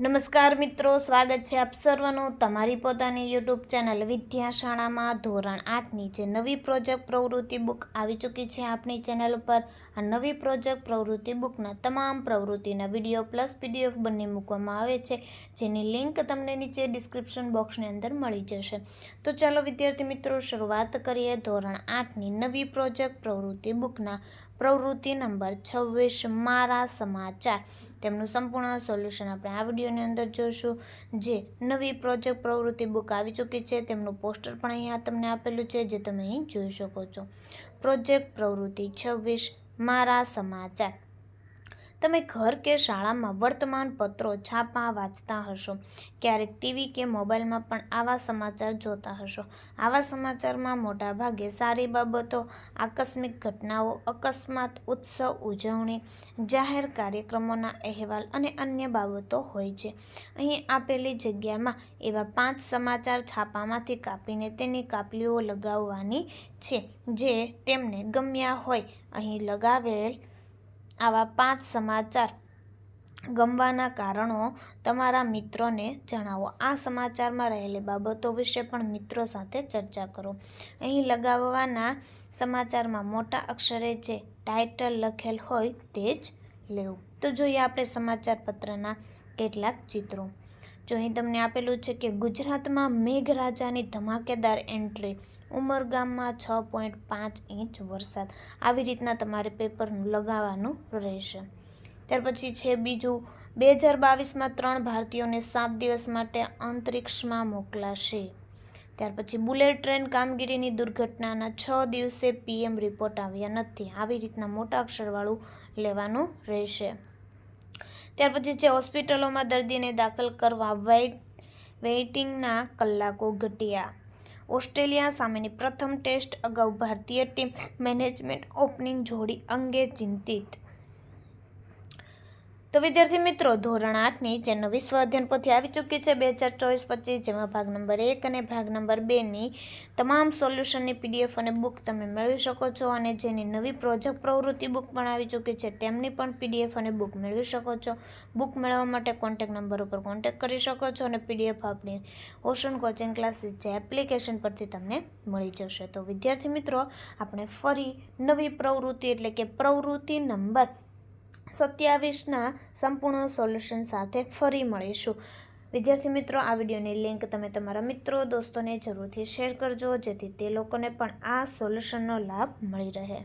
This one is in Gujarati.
નમસ્કાર મિત્રો, સ્વાગત છે આપ સર્વનું તમારી પોતાની યુટ્યુબ ચેનલ વિદ્યાશાળામાં ધોરણ આઠની જે નવી પ્રોજેક્ટ પ્રવૃત્તિ બુક આવી ચૂકી છે આપણી ચેનલ ઉપર. આ નવી પ્રોજેક્ટ પ્રવૃત્તિ બુકના તમામ પ્રવૃત્તિના વીડિયો પ્લસ પીડીએફ બંને મૂકવામાં આવે છે. જેની લિંક તમને નીચે ડિસ્ક્રિપ્શન બોક્સની અંદર મળી જશે. તો ચાલો વિદ્યાર્થી મિત્રો, શરૂઆત કરીએ ધોરણ આઠની નવી પ્રોજેક્ટ પ્રવૃત્તિ બુકના પ્રવૃત્તિ નંબર છવ્વીસ, મારા સમાચાર. તેમનું સંપૂર્ણ સોલ્યુશન આપણે આ વિડીયોની અંદર જોઈશું જે નવી પ્રોજેક્ટ પ્રવૃત્તિ બુક આવી ચૂકી છે. તેમનું પોસ્ટર પણ અહીંયા તમને આપેલું છે, જે તમે અહીં જોઈ શકો છો. પ્રોજેક્ટ પ્રવૃત્તિ છવ્વીસ, મારા સમાચાર. તમે ઘર કે શાળામાં વર્તમાન પત્રો છાપા વાંચતા હશો, ક્યારેક ટીવી કે મોબાઈલમાં પણ આવા સમાચાર જોતા હશો. આવા સમાચારમાં મોટાભાગે સારી બાબતો, આકસ્મિક ઘટનાઓ, અકસ્માત, ઉત્સવ, ઉજવણી, જાહેર કાર્યક્રમોના અહેવાલ અને અન્ય બાબતો હોય છે. અહીં આપેલી જગ્યામાં એવા પાંચ સમાચાર છાપામાંથી કાપીને તેની કાપલીઓ લગાવવાની છે, જે તેમને ગમ્યા હોય. અહીં લગાવેલ આવા પાંચ સમાચાર ગમવાના કારણો તમારા મિત્રોને જણાવો. આ સમાચારમાં રહેલી બાબતો વિશે પણ મિત્રો સાથે ચર્ચા કરો. અહીં લગાવવાના સમાચારમાં મોટા અક્ષરે જે ટાઇટલ લખેલ હોય તે જ લેવું. તો જોઈએ આપણે સમાચાર પત્રના કેટલાક ચિત્રો. જો અહીં તમને આપેલું છે કે ગુજરાતમાં મેઘરાજાની ધમાકેદાર એન્ટ્રી ઉમરગામમાં છ પોઈન્ટ પાંચ ઇંચ વરસાદ. આવી રીતના તમારે પેપરનું લગાવવાનું રહેશે. ત્યાર પછી છે બીજું, બે હજાર બાવીસમાં ત્રણ ભારતીયોને સાત દિવસ માટે અંતરિક્ષમાં મોકલાશે. ત્યાર પછી બુલેટ ટ્રેન કામગીરીની દુર્ઘટનાના છ દિવસે પીએમ રિપોર્ટ આવ્યા નથી. આવી રીતના મોટા અક્ષરવાળું લેવાનું રહેશે. ત્યાર પછી છે હોસ્પિટલોમાં દર્દીને દાખલ કરવા વેઇટ, વેઇટિંગના કલાકો ઘટ્યા. ઓસ્ટ્રેલિયા સામેની પ્રથમ ટેસ્ટ અગાઉ ભારતીય ટીમ મેનેજમેન્ટ ઓપનિંગ જોડી અંગે ચિંતિત. તો વિદ્યાર્થી મિત્રો, ધોરણ આઠની જે નવી સ્વાધ્યાયન પોથી આવી ચૂકી છે, બે હજાર ચોવીસ પચીસ, જેમાં ભાગ નંબર એક અને ભાગ નંબર બેની તમામ સોલ્યુશનની પીડીએફ અને બુક તમે મેળવી શકો છો અને જેની નવી પ્રોજેક્ટ પ્રવૃત્તિ બુક પણ આવી ચૂકી છે, તેમની પણ પીડીએફ અને બુક મેળવી શકો છો. બુક મેળવવા માટે કોન્ટેક નંબર ઉપર કોન્ટેક કરી શકો છો અને પીડીએફ આપણી ઓશન કોચિંગ ક્લાસીસ જે એપ્લિકેશન પરથી તમને મળી જશે. તો વિદ્યાર્થી મિત્રો, આપણે ફરી નવી પ્રવૃત્તિ એટલે કે પ્રવૃત્તિ નંબર સત્યાવીસના સંપૂર્ણ સોલ્યુશન સાથે ફરી મળીશું. વિદ્યાર્થી મિત્રો, આ વિડીયોની લિંક તમે તમારા મિત્રો, દોસ્તોને જરૂરથી શેર કરજો, જેથી તે લોકોને પણ આ સોલ્યુશનનો લાભ મળી રહે.